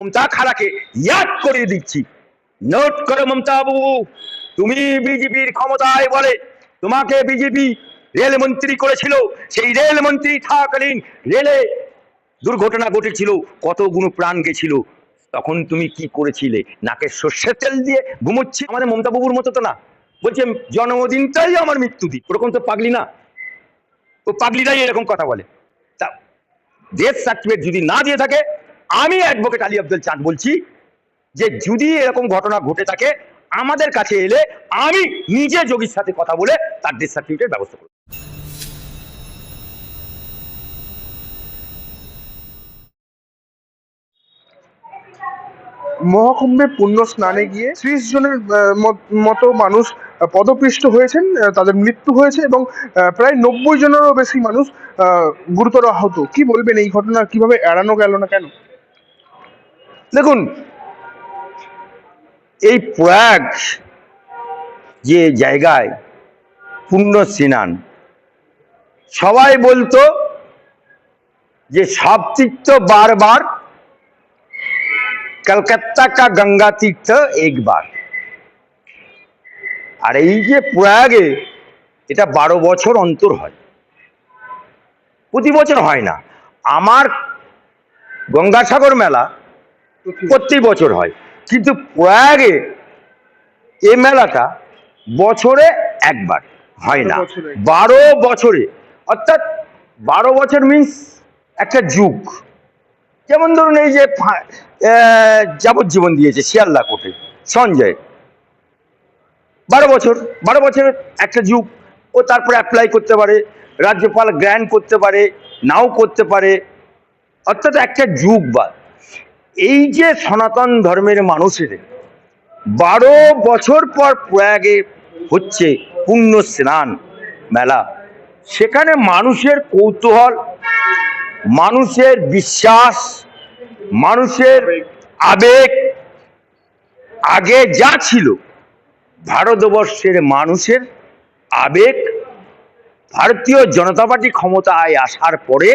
মমতা খালাকে ইয়াদ করে দিচ্ছি নোট করো মমতা বাবু তুমি বিজেপির ক্ষমতায় বলে তোমাকে বিজেপি রেলমন্ত্রী করেছিল সেই রেলমন্ত্রী থাকালীন রেলে দুর্ঘটনা ঘটেছিল কতগুলো প্রাণ গেছিল। তখন তুমি কি করেছিলে? নাকে সর্ষের তেল দিয়ে ঘুমোচ্ছি? আমাদের মমতা বাবুর মতো তো না। বলছে, জন্মদিনটাই আমার মৃত্যু দিন। ওরকম তো পাগলি না। ও পাগলিরাই এরকম কথা বলে। তা ডেথ সার্টিফিকেট যদি না দিয়ে থাকে আমি অ্যাডভোকেট আলী আব্দুল চাঁদ বলছি যে যদি এরকম ঘটনা ঘটে থাকে, আমাদের কাছে এলে আমি নিজে যোগীর সাথে কথা বলে তার ডেথ সার্টিফিকেট ব্যবস্থা করব। মহাকুম্ভে পুণ্য স্নানে গিয়ে ত্রিশ জনের মতো মানুষ পদপৃষ্ট হয়েছেন তাদের মৃত্যু হয়েছে এবং প্রায় নব্বই জনেরও বেশি মানুষ গুরুতর আহত। কি বলবেন এই ঘটনা? কীভাবে এড়ানো গেল না কেন? দেখুন, এই প্রয়াগ যে জায়গায় পুণ্য স্নান, সবাই বলতো যে সব তীর্থ বারবার, কলকাতা কা গঙ্গা তীর্থ একবার। আর এই যে প্রয়াগে, এটা বারো বছর অন্তর হয়। প্রতি বছর হয় না। আমার গঙ্গাসাগর মেলা প্রত্যেক বছর হয়। কিন্তু প্রয়াগে এ মেলাটা বছরে একবার হয় না। বারো বছরে। অর্থাৎ বারো বছর মিন্স একটা যুগ। যেমন ধরুন এই যে যাবজ্জীবন দিয়েছে শিয়ালদা কোর্টে সঞ্জয়। বারো বছর বারো বছরের একটা যুগ। ও তারপরে অ্যাপ্লাই করতে পারে রাজ্যপাল গ্র্যান্ড করতে পারে নাও করতে পারে। অর্থাৎ একটা যুগ বাদ এই যে সনাতন ধর্মের মানুষের বারো বছর পর প্রয়াগে হচ্ছে পুণ্য স্নান মেলা, সেখানে মানুষের কৌতূহল, মানুষের বিশ্বাস, মানুষের আবেগ, আগে যা ছিল ভারতবর্ষের মানুষের আবেগ, ভারতীয় জনতা পার্টি ক্ষমতায় আসার পরে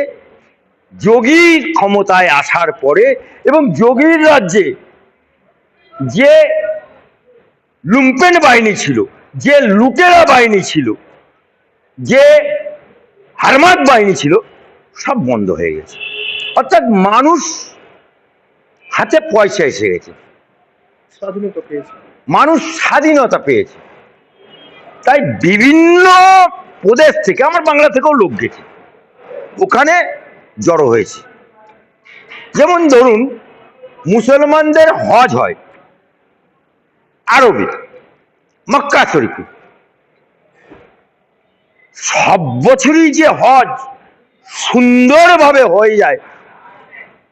যোগীর ক্ষমতায় আসার পরে এবং যোগীর রাজ্যে যে লুম্পেন বাহিনী ছিল যে লুটেরা বাহিনী ছিল যে হারমাত বাহিনী ছিল সব বন্ধ হয়ে গেছে। অর্থাৎ মানুষ হাতে পয়সা এসে গেছে। স্বাধীনতা পেয়েছে। মানুষ স্বাধীনতা পেয়েছে। তাই বিভিন্ন প্রদেশ থেকে আমার বাংলা থেকেও লোক গেছে। ওখানে জড়ো হয়েছে। যেমন ধরুন, মুসলমানদের হজ হয় আরবে মক্কা শরীফে। সব বছরই যে হজ সুন্দরভাবে হয়ে যায়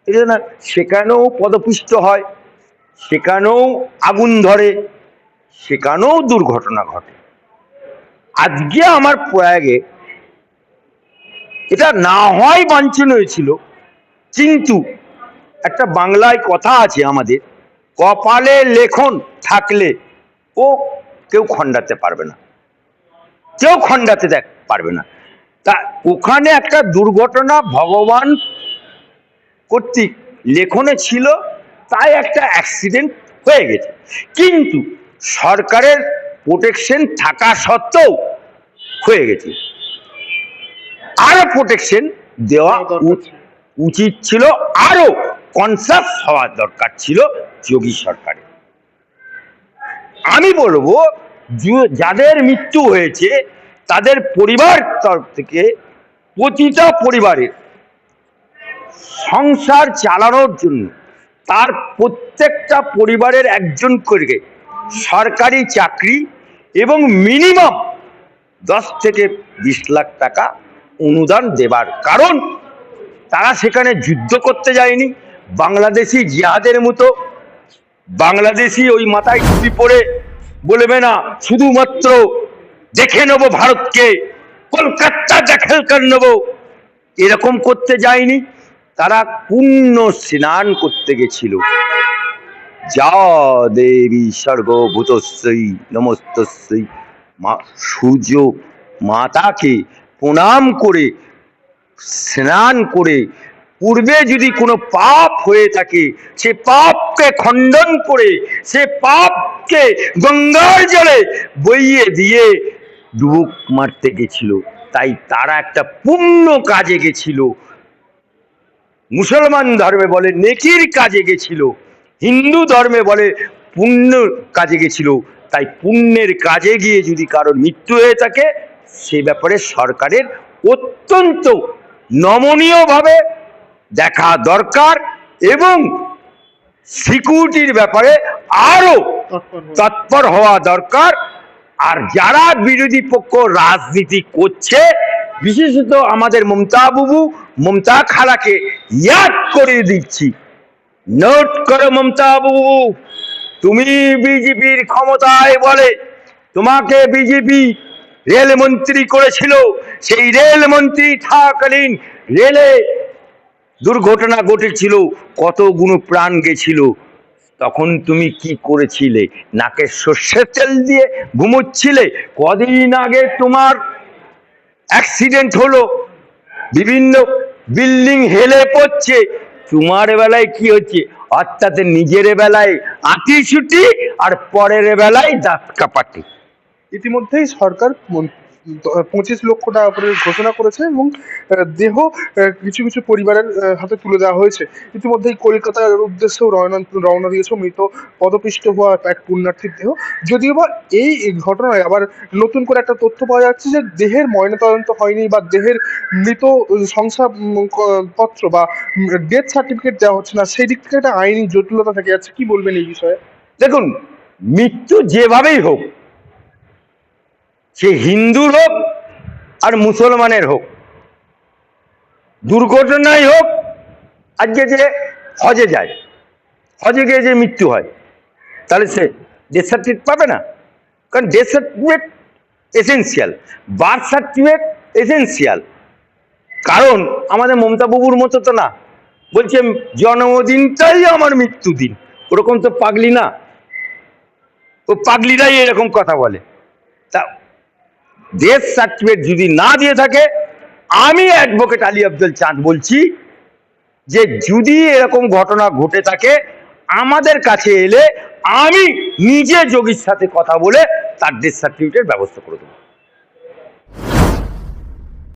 এই জন্য সেখানেও পদপুষ্ট হয়, সেখানেও আগুন ধরে, সেখানেও দুর্ঘটনা ঘটে। আজকে আমার প্রয়াগে এটা না হয় বাঞ্ছনীয় ছিল। কিন্তু একটা বাংলায় কথা আছে আমাদের, কপালে লেখন থাকলে ও কেউ খণ্ডাতে পারবে না। কেউ খণ্ডাতে দেখ, পারবে না। তা ওখানে একটা দুর্ঘটনা ভগবান কর্তৃক লেখনে ছিল, তাই একটা অ্যাক্সিডেন্ট হয়ে গেছে। কিন্তু সরকারের প্রোটেকশন থাকা সত্ত্বেও হয়ে গেছে। আরও প্রোটেকশন দেওয়া উচিত। ছিল আরও কনসাস হওয়া দরকার ছিল যোগী সরকারের। আমি বলব যাদের মৃত্যু হয়েছে তাদের পরিবার তরফ থেকে প্রতিটা পরিবারের সংসার চালানোর জন্য তার প্রত্যেকটা পরিবারের একজন করে সরকারি চাকরি এবং মিনিমাম দশ থেকে বিশ লাখ টাকা অনুদান দেবার। কারণ তারা সেখানে যুদ্ধ করতে যায়নি। বাংলাদেশি জিহাদের মতো বাংলাদেশি ওই মাথায় টুপি পরে বলবে না, শুধুমাত্র দেখে নেব ভারতকে, কলকাতা দেখাল কর নেব। এরকম করতে যায়নি। তারা পূর্ণ স্নান করতে গেছিল। যা দেবী সর্বভূতস্যই নমস্তস্যই মা সূর্য মাতাকে প্রণাম করে, স্নান করে, পূর্বে যদি কোনো পাপ হয়ে থাকে, সে পাপকে খণ্ডন করে, সে পাপকে গঙ্গার জলে বইয়ে দিয়ে ডুবুক মারতে গেছিল। তাই তারা একটা পুণ্য কাজে গেছিল। মুসলমান ধর্মে বলে নেকির কাজে গেছিল। হিন্দু ধর্মে বলে পুণ্য কাজে গেছিল। তাই পুণ্যের কাজে গিয়ে যদি কারোর মৃত্যু হয়ে থাকে সে ব্যাপারে সরকারের অত্যন্ত নমনীয়ভাবে দেখা দরকার এবং সিকিউরিটির ব্যাপারে আরও তৎপর হওয়া দরকার। আর যারা বিরোধী পক্ষ রাজনীতি করছে বিশেষত আমাদের মমতা বাবু মমতা খালাকে ইয়াদ করে দিচ্ছি। নোট করো মমতা বাবু তুমি বিজেপির ক্ষমতায় বলে তোমাকে বিজেপি রেলমন্ত্রী করেছিল। সেই রেলমন্ত্রী থাকালীন রেলে দুর্ঘটনা ঘটেছিল কতগুলো প্রাণ গেছিল। তখন তুমি কি করেছিলে? নাকে সর্ষের তেল দিয়ে ঘুমোচ্ছিলে? কদিন আগে তোমার অ্যাক্সিডেন্ট হলো। বিভিন্ন বিল্ডিং হেলে পড়ছে। তোমার বেলায় কি হচ্ছে? অর্থাৎ নিজের বেলায় আঁটি ছুটি আর পরের বেলায় দাঁত কাপাটি ইতিমধ্যেই সরকার পঁচিশ লক্ষ টাকা করে ঘোষণা করেছে এবং দেহ কিছু কিছু পরিবারের হাতে তুলে দেওয়া হয়েছে। ইতিমধ্যেই কলকাতার উদ্দেশ্যেও রওনা রওনা দিয়েছে মৃত পদপিষ্ট হওয়া এক পুণ্যার্থীর দেহ। যদিও বা এই ঘটনায় আবার নতুন করে একটা তথ্য পাওয়া যাচ্ছে যে দেহের ময়নাতদন্ত হয়নি বা দেহের মৃত শংসাপত্র বা ডেথ সার্টিফিকেট দেওয়া হচ্ছে না, সেই দিক থেকে একটা আইনি জটিলতা থেকে যাচ্ছে। কি বলবেন এই বিষয়ে? দেখুন, মৃত্যু যেভাবেই হোক সে হিন্দুর হোক আর মুসলমানের হোক। দুর্ঘটনাই হোক, আজকে যে হজে যায়, হজে গিয়ে যে মৃত্যু হয়, তাহলে সে ডেথ সার্টিফিকেট পাবে না। কারণ death certificate essential birth certificate essential কারণ আমাদের মমতা বাবুর মতো তো না। বলছে, জন্মদিনটাই আমার মৃত্যু দিন ওরকম তো পাগলি না। ও পাগলিরাই এরকম কথা বলে। তা ডেথ সার্টিফিকেট যদি না দিয়ে থাকে, আমি অ্যাডভোকেট আলী আব্দুল চাঁদ বলছি যে যদি এরকম ঘটনা ঘটে থাকে, আমাদের কাছে এলে আমি নিজে যোগীর সাথে কথা বলে তার ডেথ সার্টিফিকেটের ব্যবস্থা করে দেবো।